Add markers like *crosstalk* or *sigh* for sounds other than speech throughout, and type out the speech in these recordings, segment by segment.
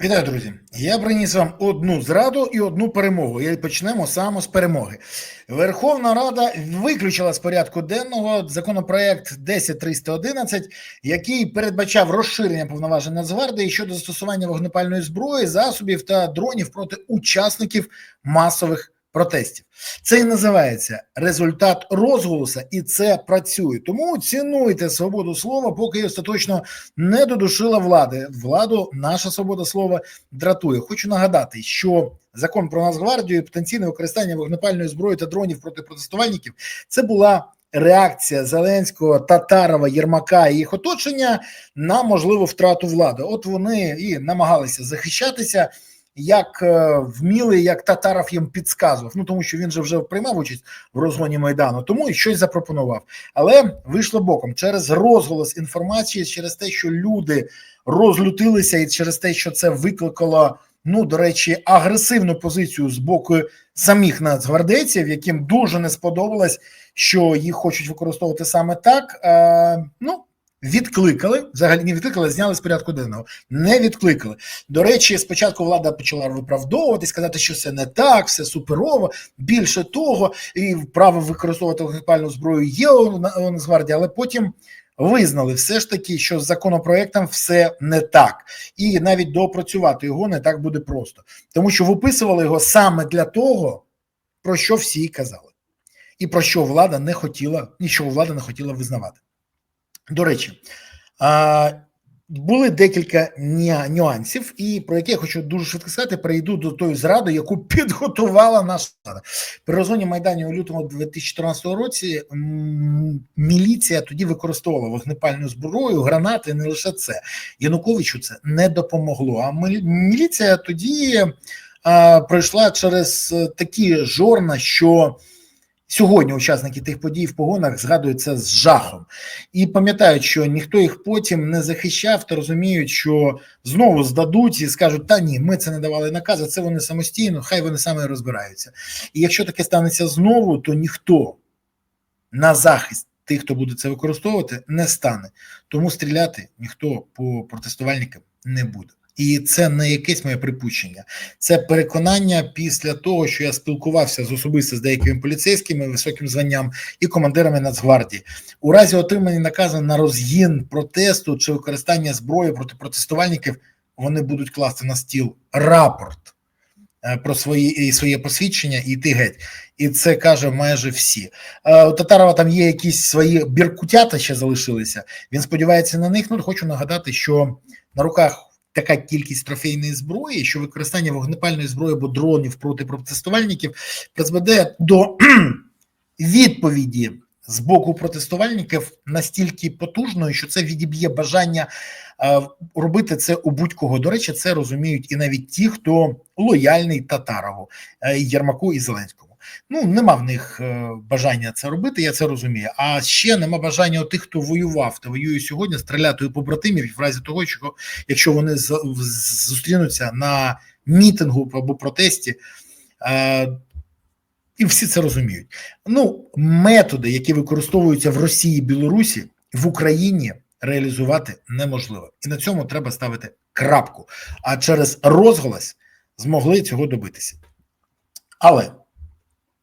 Вітаю, друзі! Я приніс вам одну зраду і одну перемогу. І почнемо саме з перемоги. Верховна Рада виключила з порядку денного законопроект 10311, який передбачав розширення повноважень Нацгвардії щодо застосування вогнепальної зброї, засобів та дронів проти учасників масових протестів. Це і називається результат розголоса, і це працює. Тому цінуйте свободу слова, поки її остаточно не додушила влади. Владу наша свобода слова дратує. Хочу нагадати, що закон про Нацгвардію і потенційне використання вогнепальної зброї та дронів проти протестувальників це була. Реакція Зеленського, Татарова, Єрмака і їх оточення на можливу втрату влади. От вони і намагалися захищатися як е, вміли, як Татаров їм підказував. Ну тому що він же вже приймав участь в розгоні майдану, тому і щось запропонував. Але вийшло боком через розголос інформації, через те, що люди розлютилися, і через те, що це викликало. Ну, до речі, агресивну позицію з боку самих нацгвардейців, яким дуже не сподобалось, що їх хочуть використовувати саме так. Е, ну Відкликали взагалі не відкликали, зняли з порядку денного. Не відкликали. До речі, спочатку влада почала виправдовувати, сказати, що це не так, все суперово. Більше того, і право використовувати вогнепальну зброю є у Нацгвардії, але потім визнали все ж таки, що з законопроектом все не так, і навіть доопрацювати його не так буде просто, тому що виписували його саме для того, про що всі казали, і про що влада не хотіла, нічого влада не хотіла визнавати. До речі, були декілька нюансів, і про які я хочу дуже швидко сказати, перейду до тої зради, яку *laughs* підготувала наша влада. При розгоні Майдані у лютому 2014 році міліція тоді використовувала вогнепальну зброю, гранати, не лише це. Януковичу це не допомогло. А міліція тоді а, пройшла через такі жорна, що Сьогодні учасники тих подій в погонах згадують з жахом і пам'ятають, що ніхто їх потім не захищав та розуміють, що знову здадуть і скажуть: та ні, ми це не давали накази, це вони самостійно, хай вони саме розбираються. І якщо таке станеться знову, то ніхто на захист тих, хто буде це використовувати, не стане. Тому стріляти ніхто по протестувальникам не буде. І це не якесь моє припущення, це переконання після того, що я спілкувався з особисто з деякими поліцейськими високим званням і командирами Нацгвардії. У разі отримання наказу на розгін протесту чи використання зброї проти протестувальників, вони будуть класти на стіл рапорт е, про свої і своє посвідчення і йти геть. І це каже майже всі. Е, у Татарова там є якісь свої біркутята ще залишилися. Він сподівається на них. Ну хочу нагадати, що на руках така кількість трофейної зброї, що використання вогнепальної зброї або дронів проти протестувальників призведе до *clears throat* відповіді з боку протестувальників настільки потужною, що це відіб'є бажання е, робити це у будь-кого. До речі, це розуміють і навіть ті, хто лояльний Татарову, е, Єрмаку і Зеленському. Ну нема в них е, бажання це робити, я це розумію. А ще нема бажання у тих, хто воював та воює сьогодні, стріляти у побратимів в разі того, що якщо вони зустрінуться на мітингу або протесті. Е, і всі це розуміють. Ну, методи, які використовуються в Росії і Білорусі в Україні, реалізувати неможливо, і на цьому треба ставити крапку. А через розголос змогли цього добитися. Але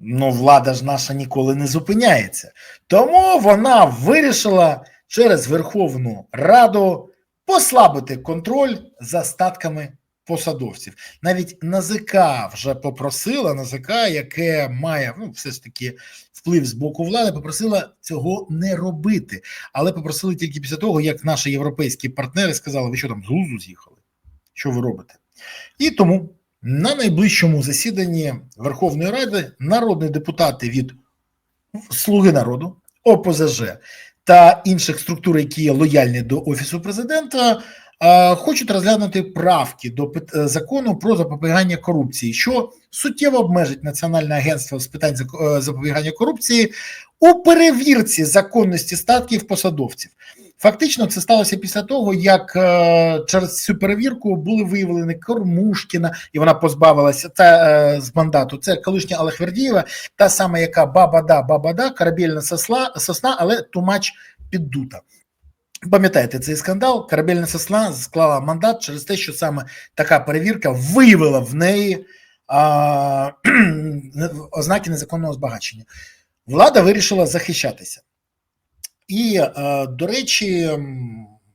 Ну, влада ж наша ніколи не зупиняється. Тому вона вирішила через Верховну Раду послабити контроль за статками посадовців. Навіть НАЗК вже попросила НАЗК, яке має ну, все ж таки вплив з боку влади, попросила цього не робити. Але попросили тільки після того, як наші європейські партнери сказали, ви що там з глузду з'їхали? Що ви робите? І тому. На найближчому засіданні Верховної Ради народні депутати від Слуги народу, ОПЗЖ та інших структур, які є лояльні до офісу президента, хочуть розглянути правки до е, закону про запобігання корупції, що суттєво обмежить Національне агентство з питань е, запобігання корупції у перевірці законності статків посадовців. Фактично, це сталося після того, як е, через цю перевірку були виявлені Кормушкіна, і вона позбавилася та е, з мандату. Це колишня Алехвердієва, та сама, яка бабада, бабада, корабельна сосла, сосна, але тумач піддута. Пам'ятаєте цей скандал? Корабельна сосна склала мандат через те, що саме така перевірка виявила в неї а, ознаки незаконного збагачення. Влада вирішила захищатися. І, до речі,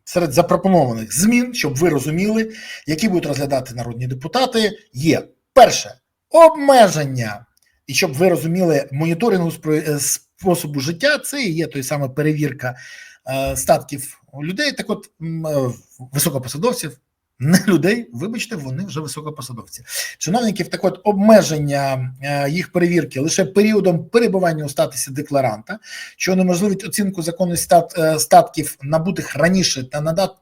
серед запропонованих змін, щоб ви розуміли, які будуть розглядати народні депутати, є перше обмеження. І щоб ви розуміли, моніторингу способу життя це і є той саме перевірка е, статків людей. Так, от е, високопосадовців, не людей, вибачте, вони вже високопосадовці. Чиновників так от обмеження е, їх перевірки лише періодом перебування у статусі декларанта, що унеможливить оцінку законності стат, е, статків набутих раніше та надати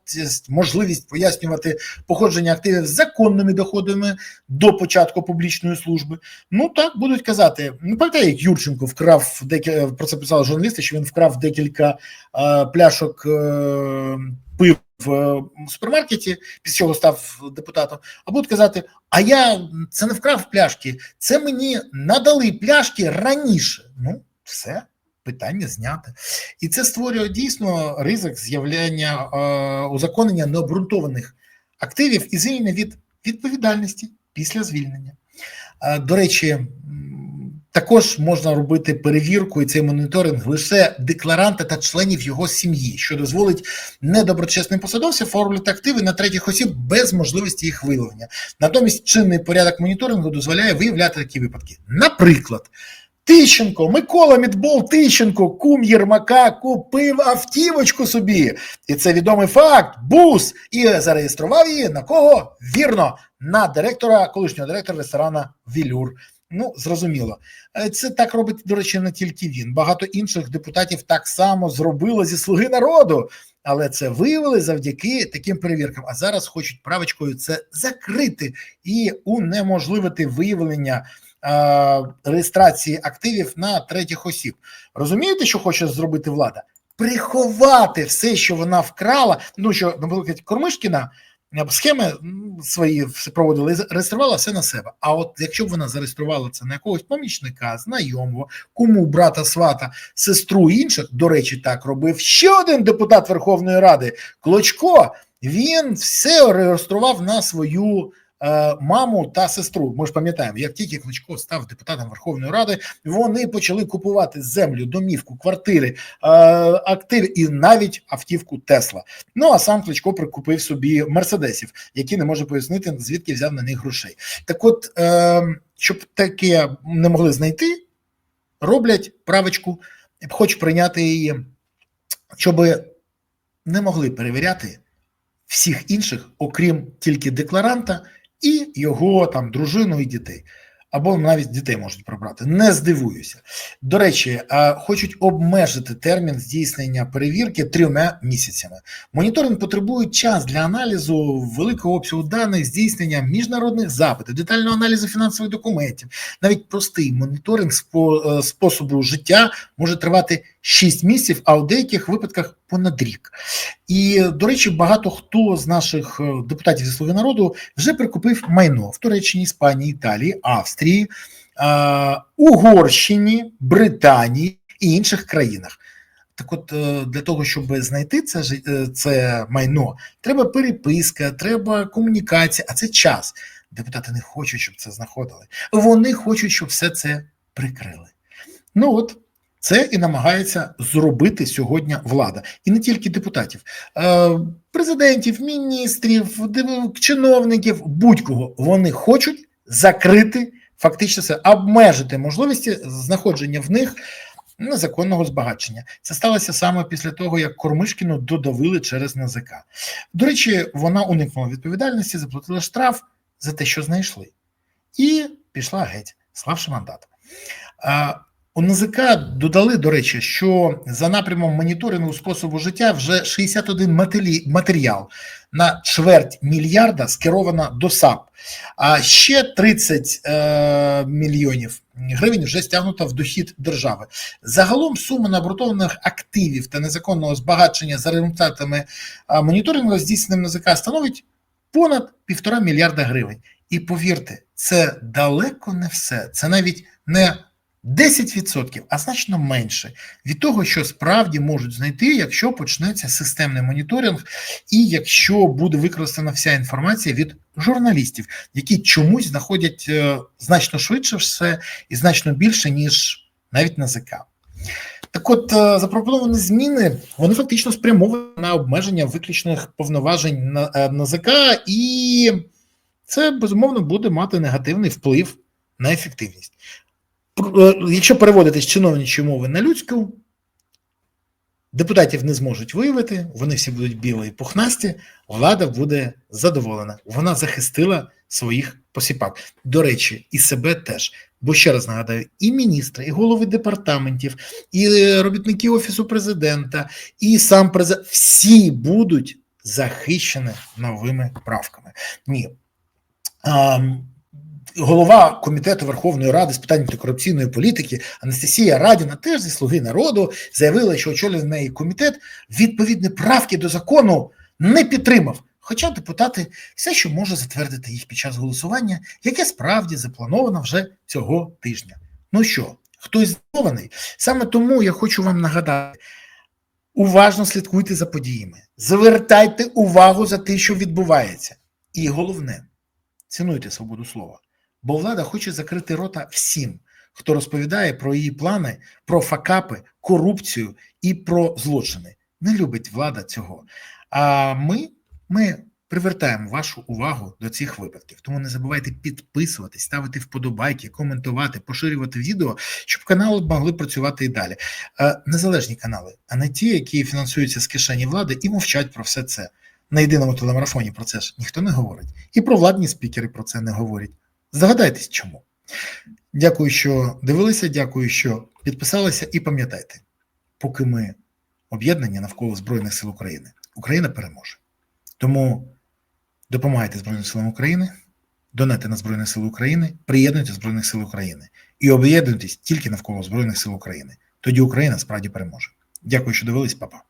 можливість пояснювати походження активів законними доходами до початку публічної служби. Ну так будуть казати. Ну пам'ятаєте, як Юрченко вкрав декілька про це писали журналісти, що він вкрав декілька е, пляшок е, пив в супермаркеті, після чого став депутатом, а будуть казати: а я це не вкрав пляшки, це мені надали пляшки раніше. Ну, все. Питання зняте, і це створює дійсно ризик з'являння е, узаконення необґрунтованих активів і звільнення від відповідальності після звільнення. Е, до речі, також можна робити перевірку і цей моніторинг лише декларанта та членів його сім'ї, що дозволить недоброчесним посадовцям оформлювати активи на третіх осіб без можливості їх виявлення. Натомість чинний порядок моніторингу дозволяє виявляти такі випадки. Наприклад, Тищенко, Микола Мідбол Тищенко, кум Єрмака, купив автівочку собі, і це відомий факт. Бус і зареєстрував її на кого? Вірно, на директора, колишнього директора ресторана Вілюр. Ну, зрозуміло, е, це так робить, до речі, не тільки він. Багато інших депутатів так само зробило зі слуги народу, але це виявили завдяки таким перевіркам. А зараз хочуть правочкою це закрити і унеможливити виявлення е, реєстрації активів на третіх осіб. Розумієте, що хоче зробити влада? Приховати все, що вона вкрала. Ну що, наприклад, Кормишкіна схеми свої проводили, реєструвала все на себе. А от якщо б вона зареєструвала це на якогось помічника, знайомого, кому брата, свата, сестру інших, до речі, так робив ще один депутат Верховної Ради Клочко. Він все реєстрував на свою маму та сестру. Ми ж пам'ятаємо, як тільки Кличко став депутатом Верховної Ради, вони почали купувати землю, домівку, квартири, е, активи і навіть автівку Тесла. Ну а сам Кличко прикупив собі мерседесів, які не може пояснити, звідки взяв на них грошей. Так, от е, щоб таке не могли знайти, роблять правочку, хоч прийняти її, щоб не могли перевіряти всіх інших, окрім тільки декларанта і його там дружину і дітей. Або навіть дітей можуть пробрати. Не здивуюся. До речі, хочуть обмежити термін здійснення перевірки трьома місяцями. Моніторинг потребує час для аналізу великого обсягу даних, здійснення міжнародних запитів, детального аналізу фінансових документів. Навіть простий моніторинг е, способу життя може тривати 6 місяців, а у деяких випадках понад рік. І, до речі, багато хто з наших е, депутатів зі слуги народу вже прикупив майно в Туреччині, Іспанії, Італії, Австрії, Угорщині, Британії і інших країнах. Так, от е, для того, щоб знайти це е, це майно, треба переписка, треба комунікація, а це час. Депутати не хочуть, щоб це знаходили. Вони хочуть, щоб все це прикрили. Ну от. Це і намагається зробити сьогодні влада, і не тільки депутатів, е, президентів, міністрів, чиновників, будь-кого вони хочуть закрити фактично це обмежити можливості знаходження в них незаконного збагачення. Це сталося саме після того, як Кормишкіну додавили через НАЗК. До речі, вона уникнула відповідальності, заплатила штраф за те, що знайшли, і пішла геть, славши мандат. У НЗК додали, до речі, що за напрямом моніторингу способу життя вже 61 матеріал на чверть мільярда скеровано до САП, а ще 30 е, мільйонів гривень вже стягнуто в дохід держави. Загалом сума необґрунтованих активів та незаконного збагачення за результатами моніторингу здійсненим НЗК становить понад півтора мільярда гривень. І повірте, це далеко не все. Це навіть не 10%, а значно менше від того, що справді можуть знайти, якщо почнеться системний моніторинг, і якщо буде використана вся інформація від журналістів, які чомусь знаходять е, значно швидше все і значно більше, ніж навіть НАЗК. Так, от е, запропоновані зміни вони фактично спрямовані на обмеження виключних повноважень на е, НАЗК, і це безумовно буде мати негативний вплив на ефективність. Е, якщо переводити з чиновничої мови на людську, депутатів не зможуть виявити, вони всі будуть білі і пухнасті, влада буде задоволена. Вона захистила своїх посіпак. До речі, і себе теж. Бо ще раз нагадаю, і міністри, і голови департаментів, і робітники офісу президента, і сам президент всі будуть захищені новими правками. Ні. Голова комітету Верховної Ради з питань антикорупційної політики Анастасія Радіна, теж зі слуги народу, заявила, що очолює неї комітет відповідні правки до закону не підтримав. Хоча депутати все, що може затвердити їх під час голосування, яке справді заплановано вже цього тижня. Ну що, хтось здивований? Саме тому я хочу вам нагадати: уважно слідкуйте за подіями, звертайте увагу за те, що відбувається. І головне, цінуйте свободу слова, бо влада хоче закрити рота всім, хто розповідає про її плани, про факапи, корупцію і про злочини. Не любить влада цього. А ми. Ми привертаємо вашу увагу до цих випадків. Тому не забувайте підписуватись, ставити вподобайки, коментувати, поширювати відео, щоб канали могли працювати і далі. Е, незалежні канали, а не ті, які фінансуються з кишені влади і мовчать про все це. На єдиному телемарафоні про це ж ніхто не говорить. І про владні спікери про це не говорять. Здогадайтесь, чому. Дякую, що дивилися. Дякую, що підписалися, і пам'ятайте, поки ми об'єднані навколо Збройних сил України, Україна переможе. Тому допомагайте Збройним силам України, донайте на Збройні Сили України, приєднуйте Збройних сил України і об'єднуйтесь тільки навколо Збройних сил України. Тоді Україна справді переможе. Дякую, що дивились, папа.